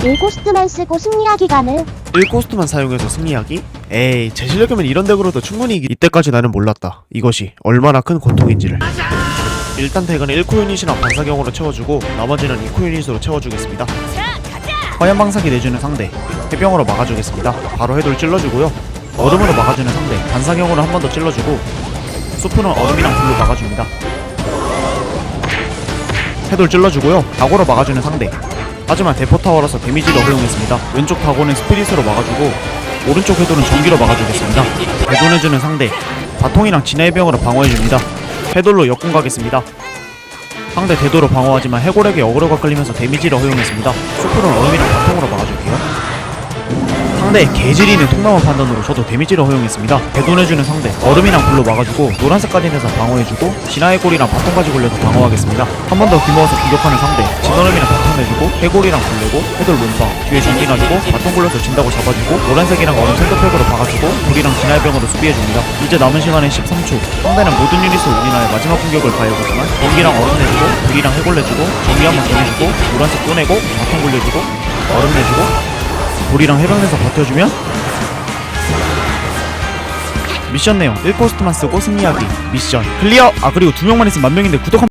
1코스트만 쓰고 승리하기 가능 1코스트만 사용해서 승리하기? 에이 제 실력이면 이런 덱으로도 충분히 이기 이때까지 나는 몰랐다. 이것이 얼마나 큰 고통인지를. 일단 덱은 1코 유닛이랑 반사경으로 채워주고 나머지는 2코 유닛으로 채워주겠습니다. 화염방사기 내주는 상대 해병으로 막아주겠습니다. 바로 해돌 찔러주고요. 어둠으로 막아주는 상대 반사경으로 한 번 더 찔러주고 수프는 어둠이랑 불로 막아줍니다. 해돌 찔러주고요. 다고로 막아주는 상대 하지만 대포타워라서 데미지를 허용했습니다. 왼쪽 다고는 스피릿으로 막아주고 오른쪽 해돌은 전기로 막아주겠습니다. 배돈해주는 상대 바통이랑 진화의 병으로 방어해줍니다. 해돌로 역공 가겠습니다. 상대 대도로 방어하지만 해골에게 어그로가 끌리면서 데미지를 허용했습니다. 수풀은 얼음이랑 바통으로 상대 개지리는 통나무 판단으로 저도 데미지를 허용했습니다. 배돈해주는 상대 얼음이랑 불로 막아주고 노란색까지 내서 방어해주고 진화의 골이랑 바통까지 굴려서 방어하겠습니다. 한 번 더 귀모아서 공격하는 상대 진얼음이랑 바통 내주고 해골이랑 굴리고 해돌 몸빵 뒤에 놔주고 바통 굴려서 진다고 잡아주고 노란색이랑 얼음 샌드팩으로 박아주고 불이랑 진화의 병으로 수비해줍니다. 이제 남은 시간은 13초. 상대는 모든 유닛을 우리나라의 마지막 공격을 가해보지만 전기랑 얼음 내주고 불이랑 해골 내주고 전기 한번 보내주고 노란색 꺼내고 바통 굴려주고 얼음 내주고 불이랑 해병 내서 버텨주면? 미션 내용. 1코스트만 쓰고 승리하기. 미션. 클리어! 아 그리고 두 명만 있으면 만명인데 구독 한